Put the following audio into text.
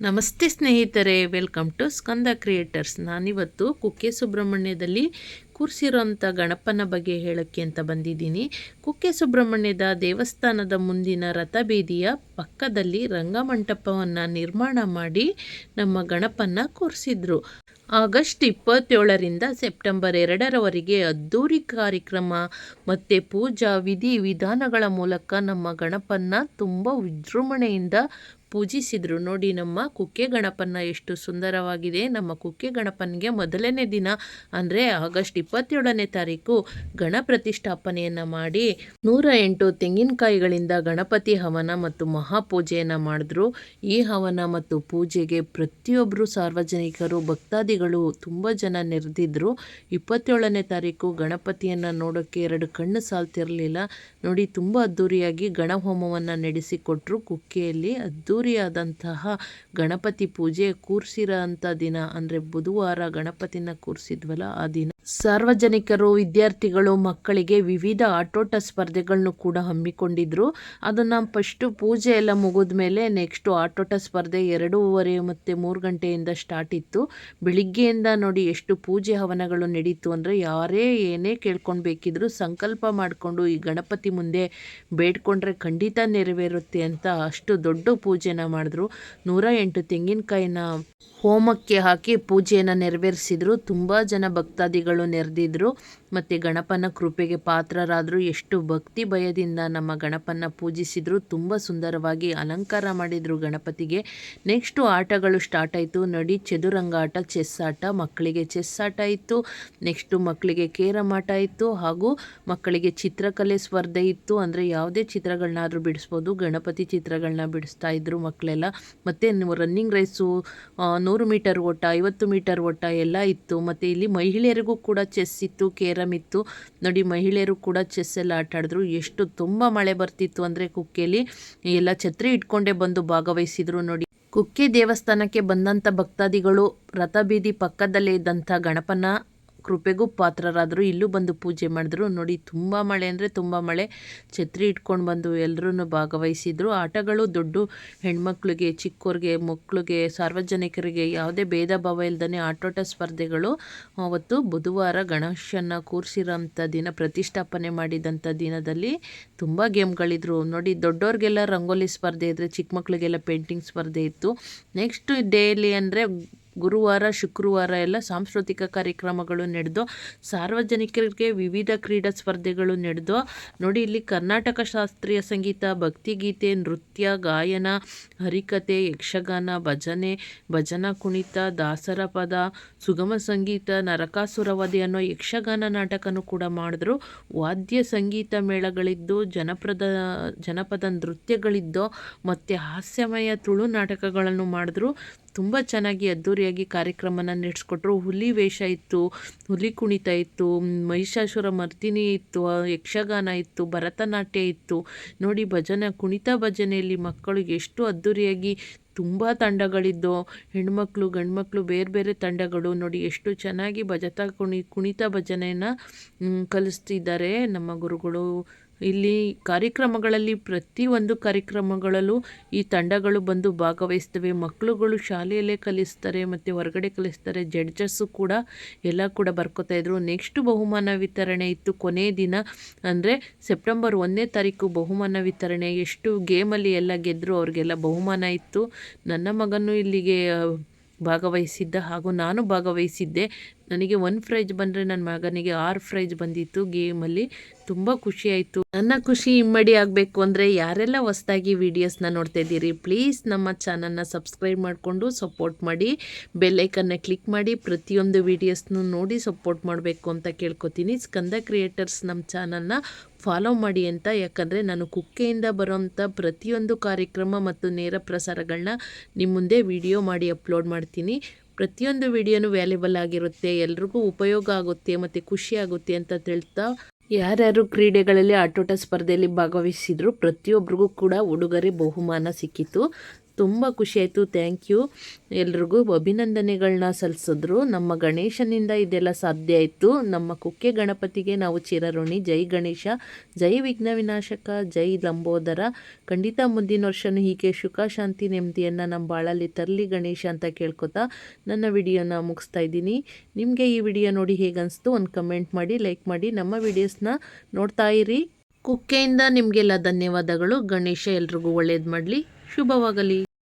ನಮಸ್ತೆ ಸ್ನೇಹಿತರೆ, welcome to Skanda creators. ನಾನಿವತ್ತು ಕುಕ್ಕೆ ಸುಬ್ರಹ್ಮಣ್ಯದಲ್ಲಿ ಕೂರಿಸಿರೋಂಥ ಗಣಪನ ಬಗ್ಗೆ ಹೇಳೋಕ್ಕೆ ಅಂತ ಬಂದಿದ್ದೀನಿ. ಕುಕ್ಕೆ ಸುಬ್ರಹ್ಮಣ್ಯದ ದೇವಸ್ಥಾನದ ಮುಂದಿನ ರಥಬೀದಿಯ ಪಕ್ಕದಲ್ಲಿ ರಂಗಮಂಟಪವನ್ನು ನಿರ್ಮಾಣ ಮಾಡಿ ನಮ್ಮ ಗಣಪನ ಕೂರಿಸಿದ್ರು. ಆಗಸ್ಟ್ ಇಪ್ಪತ್ತೇಳರಿಂದ ಸೆಪ್ಟೆಂಬರ್ ಎರಡರವರೆಗೆ ಅದ್ಧೂರಿ ಕಾರ್ಯಕ್ರಮ ಮತ್ತು ಪೂಜಾ ವಿಧಿ ವಿಧಾನಗಳ ಮೂಲಕ ನಮ್ಮ ಗಣಪನ್ನ ತುಂಬ ವಿಜೃಂಭಣೆಯಿಂದ ಪೂಜಿಸಿದರು. ನೋಡಿ ನಮ್ಮ ಕುಕ್ಕೆ ಗಣಪನ ಎಷ್ಟು ಸುಂದರವಾಗಿದೆ. ನಮ್ಮ ಕುಕ್ಕೆ ಗಣಪನಿಗೆ ಮೊದಲನೇ ದಿನ, ಅಂದರೆ ಆಗಸ್ಟ್ ಇಪ್ಪತ್ತೇಳನೇ ತಾರೀಕು ಗಣ ಪ್ರತಿಷ್ಠಾಪನೆಯನ್ನು ಮಾಡಿ ನೂರ ಎಂಟು ತೆಂಗಿನಕಾಯಿಗಳಿಂದ ಗಣಪತಿ ಹವನ ಮತ್ತು ಮಹಾಪೂಜೆಯನ್ನು ಮಾಡಿದ್ರು. ಈ ಹವನ ಮತ್ತು ಪೂಜೆಗೆ ಪ್ರತಿಯೊಬ್ಬರು ಸಾರ್ವಜನಿಕರು, ಭಕ್ತಾದಿಗಳು ತುಂಬ ಜನ ನೆರೆದಿದ್ರು. ಇಪ್ಪತ್ತೇಳನೇ ತಾರೀಕು ಗಣಪತಿಯನ್ನು ನೋಡೋಕ್ಕೆ ಎರಡು ಕಣ್ಣು ಸಾಲ್ತಿರಲಿಲ್ಲ. ನೋಡಿ ತುಂಬ ಅದ್ದೂರಿಯಾಗಿ ಗಣಹೋಮವನ್ನು ನಡೆಸಿಕೊಟ್ರು ಕುಕ್ಕೆಯಲ್ಲಿ. ಅದ್ಧೂರಿಯಾದಂತಹ ಗಣಪತಿ ಪೂಜೆ ಕೂರಿಸಿರೋ ಅಂಥ ದಿನ ಅಂದರೆ ಬುಧವಾರ ಗಣಪತಿನ ಕೂರಿಸಿದ್ವಲ್ಲ ಆ ದಿನ. ಸಾರ್ವಜನಿಕರು, ವಿದ್ಯಾರ್ಥಿಗಳು, ಮಕ್ಕಳಿಗೆ ವಿವಿಧ ಆಟೋಟ ಸ್ಪರ್ಧೆಗಳನ್ನು ಕೂಡ ಹಮ್ಮಿಕೊಂಡಿದ್ರು. ಅದನ್ನು ಫಸ್ಟು ಪೂಜೆ ಎಲ್ಲ ಮುಗಿದ ಮೇಲೆ ನೆಕ್ಸ್ಟು ಆಟೋಟ ಸ್ಪರ್ಧೆ ಎರಡೂವರೆ ಮತ್ತು ಮೂರು ಗಂಟೆಯಿಂದ ಸ್ಟಾರ್ಟ್ ಇತ್ತು. ಬೆಳಿಗ್ಗೆಯಿಂದ ನೋಡಿ ಎಷ್ಟು ಪೂಜೆ ಹವನಗಳು ನಡೀತು ಅಂದರೆ ಯಾರೇ ಏನೇ ಕೇಳ್ಕೊಳ್ಬೇಕಿದ್ರು ಸಂಕಲ್ಪ ಮಾಡಿಕೊಂಡು ಈ ಗಣಪತಿ ಮುಂದೆ ಬೇಡ್ಕೊಂಡ್ರೆ ಖಂಡಿತ ನೆರವೇರುತ್ತೆ ಅಂತ ಅಷ್ಟು ದೊಡ್ಡ ಪೂಜೆನ ಮಾಡಿದ್ರು. ನೂರ ಎಂಟು ತೆಂಗಿನಕಾಯಿನ ಹೋಮಕ್ಕೆ ಹಾಕಿ ಪೂಜೆಯನ್ನು ನೆರವೇರಿಸಿದ್ರು. ತುಂಬ ಜನ ಭಕ್ತಾದಿಗಳು ನೆರೆದಿದ್ರು, ಮತ್ತು ಗಣಪನ ಕೃಪೆಗೆ ಪಾತ್ರರಾದರು ಎಷ್ಟು ಭಕ್ತಿ ಭಯದಿಂದ ನಮ್ಮ ಗಣಪನ ಪೂಜಿಸಿದ್ರು, ತುಂಬ ಸುಂದರವಾಗಿ ಅಲಂಕಾರ ಮಾಡಿದರು ಗಣಪತಿಗೆ. ನೆಕ್ಸ್ಟು ಆಟಗಳು ಸ್ಟಾರ್ಟ್ ಆಯಿತು. ನಡಿ ಚದುರಂಗಾಟ ಚೆಸ್ ಆಟ, ಮಕ್ಕಳಿಗೆ ಚೆಸ್ ಆಟ ಇತ್ತು. ನೆಕ್ಸ್ಟು ಮಕ್ಕಳಿಗೆ ಕೇರಮ್ ಆಟ ಇತ್ತು. ಹಾಗೂ ಮಕ್ಕಳಿಗೆ ಚಿತ್ರಕಲೆ ಸ್ಪರ್ಧೆ ಇತ್ತು. ಅಂದರೆ ಯಾವುದೇ ಚಿತ್ರಗಳನ್ನಾದರೂ ಬಿಡಿಸ್ಬೋದು. ಗಣಪತಿ ಚಿತ್ರಗಳನ್ನ ಬಿಡಿಸ್ತಾ ಇದ್ರು ಮಕ್ಕಳೆಲ್ಲ. ಮತ್ತು ರನ್ನಿಂಗ್ ರೇಸು ನೂರು ಮೀಟರ್ ಓಟ, ಐವತ್ತು ಮೀಟರ್ ಓಟ ಎಲ್ಲ ಇತ್ತು. ಮತ್ತು ಇಲ್ಲಿ ಮಹಿಳೆಯರಿಗೂ ಕೂಡ ಚೆಸ್ ಇತ್ತು ಕೇರಮ್ ಇತ್ತು. ನೋಡಿ, ಮಹಿಳೆಯರು ಕೂಡ ಚೆಸ್ ಎಲ್ಲ ಆಟ ಆಡಿದ್ರು. ಎಷ್ಟು ತುಂಬ ಮಳೆ ಬರ್ತಿತ್ತು ಅಂದರೆ ಕುಕ್ಕೆಯಲ್ಲಿ ಎಲ್ಲ ಛತ್ರಿ ಇಟ್ಕೊಂಡೇ ಬಂದು ಭಾಗವಹಿಸಿದ್ರು ನೋಡಿ. ಕುಕ್ಕೆ ದೇವಸ್ಥಾನಕ್ಕೆ ಬಂದಂಥ ಭಕ್ತಾದಿಗಳು ರಥಬೀದಿ ಪಕ್ಕದಲ್ಲೇ ಇದ್ದಂಥ ಗಣಪನ ಕೃಪೆಗೂ ಪಾತ್ರರಾದರು. ಇಲ್ಲೂ ಬಂದು ಪೂಜೆ ಮಾಡಿದ್ರು. ನೋಡಿ, ತುಂಬ ಮಳೆ ಅಂದರೆ ತುಂಬ ಮಳೆ. ಛತ್ರಿ ಇಟ್ಕೊಂಡು ಬಂದು ಎಲ್ಲರೂ ಭಾಗವಹಿಸಿದ್ರು. ಆಟಗಳು ದೊಡ್ಡ. ಹೆಣ್ಮಕ್ಳಿಗೆ, ಚಿಕ್ಕೋರಿಗೆ ಮಕ್ಕಳಿಗೆ ಸಾರ್ವಜನಿಕರಿಗೆ ಯಾವುದೇ ಭೇದ ಭಾವ ಇಲ್ಲದೇ ಆಟೋಟ ಸ್ಪರ್ಧೆಗಳು. ಅವತ್ತು ಬುಧವಾರ ಗಣೇಶನ ಕೂರಿಸಿರೋಂಥ ದಿನ, ಪ್ರತಿಷ್ಠಾಪನೆ ಮಾಡಿದಂಥ ದಿನದಲ್ಲಿ ತುಂಬ ಗೇಮ್ಗಳಿದ್ರು. ನೋಡಿ ದೊಡ್ಡವ್ರಿಗೆಲ್ಲ ರಂಗೋಲಿ ಸ್ಪರ್ಧೆ ಇದ್ದರೆ ಚಿಕ್ಕ ಮಕ್ಕಳಿಗೆಲ್ಲ ಪೇಂಟಿಂಗ್ ಸ್ಪರ್ಧೆ ಇತ್ತು. ನೆಕ್ಸ್ಟ್ ಡೇಲಿ ಅಂದರೆ ಗುರುವಾರ, ಶುಕ್ರವಾರ ಎಲ್ಲ ಸಾಂಸ್ಕೃತಿಕ ಕಾರ್ಯಕ್ರಮಗಳು ನಡೆದು, ಸಾರ್ವಜನಿಕರಿಗೆ ವಿವಿಧ ಕ್ರೀಡಾ ಸ್ಪರ್ಧೆಗಳು ನಡೆದು, ನೋಡಿ ಇಲ್ಲಿ ಕರ್ನಾಟಕ ಶಾಸ್ತ್ರೀಯ ಸಂಗೀತ, ಭಕ್ತಿಗೀತೆ, ನೃತ್ಯ, ಗಾಯನ, ಹರಿಕತೆ, ಯಕ್ಷಗಾನ, ಭಜನೆ, ಭಜನಾ ಕುಣಿತ, ದಾಸರ ಪದ, ಸುಗಮ ಸಂಗೀತ ನರಕಾಸುರವಧಿ ಅನ್ನೋ ಯಕ್ಷಗಾನ ನಾಟಕನೂ ಕೂಡ ಮಾಡಿದ್ರು. ವಾದ್ಯ ಸಂಗೀತ ಮೇಳಗಳಿದ್ದು ಜನಪದ ಜನಪದ ನೃತ್ಯಗಳಿದ್ದು, ಮತ್ತು ಹಾಸ್ಯಮಯ ತುಳು ನಾಟಕಗಳನ್ನು ಮಾಡಿದ್ರು. ತುಂಬ ಚೆನ್ನಾಗಿ ಅದ್ದೂರಿಯಾಗಿ ಕಾರ್ಯಕ್ರಮನ ನಡೆಸ್ಕೊಟ್ರು. ಹುಲಿ ವೇಷ ಇತ್ತು, ಹುಲಿ ಕುಣಿತ ಇತ್ತು, ಮಹಿಷಾಸುರ ಮರ್ದಿನಿ ಇತ್ತು, ಯಕ್ಷಗಾನ ಇತ್ತು, ಭರತನಾಟ್ಯ ಇತ್ತು. ನೋಡಿ ಭಜನೆ, ಕುಣಿತ ಭಜನೆಯಲ್ಲಿ ಮಕ್ಕಳಿಗೆ ಎಷ್ಟು ಅದ್ಧೂರಿಯಾಗಿ ತುಂಬ ತಂಡಗಳಿದ್ದು, ಹೆಣ್ಮಕ್ಳು, ಗಂಡ್ಮಕ್ಳು ಬೇರೆ ಬೇರೆ ತಂಡಗಳು. ನೋಡಿ ಎಷ್ಟು ಚೆನ್ನಾಗಿ ಭಜತಾ ಕುಣಿ, ಕುಣಿತ ಭಜನೆಯನ್ನು ಕಲಿಸ್ತಿದ್ದಾರೆ ನಮ್ಮ ಗುರುಗಳು. ಇಲ್ಲಿ ಕಾರ್ಯಕ್ರಮಗಳಲ್ಲಿ ಪ್ರತಿಯೊಂದು ಕಾರ್ಯಕ್ರಮಗಳಲ್ಲೂ ಈ ತಂಡಗಳು ಬಂದು ಭಾಗವಹಿಸ್ತವೆ. ಮಕ್ಕಳುಗಳು ಶಾಲೆಯಲ್ಲೇ ಕಲಿಸ್ತಾರೆ, ಮತ್ತು ಹೊರಗಡೆ ಕಲಿಸ್ತಾರೆ. ಜಡ್ಜಸ್ಸು ಕೂಡ ಎಲ್ಲ ಕೂಡ ಬರ್ಕೋತಾ ಇದ್ರು. ನೆಕ್ಸ್ಟ್ ಬಹುಮಾನ ವಿತರಣೆ ಇತ್ತು ಕೊನೆ ದಿನ. ಅಂದರೆ ಸೆಪ್ಟೆಂಬರ್ ಒಂದನೇ ತಾರೀಕು ಬಹುಮಾನ ವಿತರಣೆ. ಎಷ್ಟು ಗೇಮಲ್ಲಿ ಎಲ್ಲ ಗೆದ್ದರು ಅವ್ರಿಗೆಲ್ಲ ಬಹುಮಾನ ಇತ್ತು. ನನ್ನ ಮಗನೂ ಇಲ್ಲಿಗೆ ಭಾಗವಹಿಸಿದ್ದ ಹಾಗೂ ನಾನು ಭಾಗವಹಿಸಿದ್ದೆ. ನನಗೆ ಒನ್ ಪ್ರೈಜ್ ಬಂದರೆ ನನ್ನ ಮಗನಿಗೆ ಆರು ಪ್ರೈಜ್ ಬಂದಿತ್ತು ಗೇಮಲ್ಲಿ ತುಂಬ ಖುಷಿಯಾಯಿತು ನನ್ನ ಖುಷಿ ಇಮ್ಮಡಿ ಆಗಬೇಕು ಅಂದರೆ ಯಾರೆಲ್ಲ ಹೊಸ್ದಾಗಿ ವೀಡಿಯೋಸ್ನ ನೋಡ್ತಾ ಇದ್ದೀರಿ ಪ್ಲೀಸ್ ನಮ್ಮ ಚಾನಲ್ನ ಸಬ್ಸ್ಕ್ರೈಬ್ ಮಾಡಿಕೊಂಡು ಸಪೋರ್ಟ್ ಮಾಡಿ. ಬೆಲ್ಲೈಕನ್ನ ಕ್ಲಿಕ್ ಮಾಡಿ, ಪ್ರತಿಯೊಂದು ವೀಡಿಯೋಸ್ನು ನೋಡಿ ಸಪೋರ್ಟ್ ಮಾಡಬೇಕು ಅಂತ ಕೇಳ್ಕೊತೀನಿ. ಸ್ಕಂದ ಕ್ರಿಯೇಟರ್ಸ್ ನಮ್ಮ ಚಾನಲ್ನ ಫಾಲೋ ಮಾಡಿ ಅಂತ. ಯಾಕಂದರೆ ನಾನು ಕುಕ್ಕೆಯಿಂದ ಬರೋಂಥ ಪ್ರತಿಯೊಂದು ಕಾರ್ಯಕ್ರಮ ಮತ್ತು ನೇರ ಪ್ರಸಾರಗಳನ್ನ ನಿಮ್ಮ ಮುಂದೆ ವಿಡಿಯೋ ಮಾಡಿ ಅಪ್ಲೋಡ್ ಮಾಡ್ತೀನಿ. ಪ್ರತಿಯೊಂದು ವಿಡಿಯೋನು ವ್ಯಾಲ್ಯೂಬಲ್ ಆಗಿರುತ್ತೆ, ಎಲ್ರಿಗೂ ಉಪಯೋಗ ಆಗುತ್ತೆ ಮತ್ತು ಖುಷಿ ಆಗುತ್ತೆ ಅಂತ ತಿಳ್ತಾ ಯಾರ್ಯಾರು ಕ್ರೀಡೆಗಳಲ್ಲಿ ಆಟೋಟ ಸ್ಪರ್ಧೆಯಲ್ಲಿ ಭಾಗವಹಿಸಿದ್ರು ಪ್ರತಿಯೊಬ್ಬರಿಗೂ ಕೂಡ ಉಡುಗೊರೆ, ಬಹುಮಾನ ಸಿಕ್ಕಿತು. ತುಂಬ ಖುಷಿಯಾಯಿತು ಥ್ಯಾಂಕ್ ಯು ಎಲ್ರಿಗೂ ಅಭಿನಂದನೆಗಳನ್ನ ಸಲ್ಲಿಸಿದ್ರು. ನಮ್ಮ ಗಣೇಶನಿಂದ ಇದೆಲ್ಲ ಸಾಧ್ಯ ಆಯಿತು. ನಮ್ಮ ಕುಕ್ಕೆ ಗಣಪತಿಗೆ ನಾವು ಚಿರಋಣಿ. ಜೈ ಗಣೇಶ, ಜೈ ವಿಘ್ನ ವಿನಾಶಕ ಜೈ ಲಂಬೋದರ. ಖಂಡಿತ ಮುಂದಿನ ವರ್ಷನೂ ಹೀಗೆ ಸುಖ, ಶಾಂತಿ, ನೆಮ್ಮದಿಯನ್ನು ನಮ್ಮ ಬಾಳಲ್ಲಿ ತರಲಿ ಗಣೇಶ ಅಂತ ಕೇಳ್ಕೊತಾ ನನ್ನ ವಿಡಿಯೋನ ಮುಗಿಸ್ತಾ ಇದ್ದೀನಿ. ನಿಮಗೆ ಈ ವಿಡಿಯೋ ನೋಡಿ ಹೇಗೆ ಅನಿಸ್ತು ಒಂದು ಕಮೆಂಟ್ ಮಾಡಿ, ಲೈಕ್ ಮಾಡಿ, ನಮ್ಮ ವಿಡಿಯೋಸ್ನ ನೋಡ್ತಾ ಇರಿ. ಕುಕ್ಕೆಯಿಂದ ನಿಮಗೆಲ್ಲ ಧನ್ಯವಾದಗಳು. ಗಣೇಶ ಎಲ್ರಿಗೂ ಒಳ್ಳೇದು ಮಾಡಲಿ. ಶುಭವಾಗಲಿ.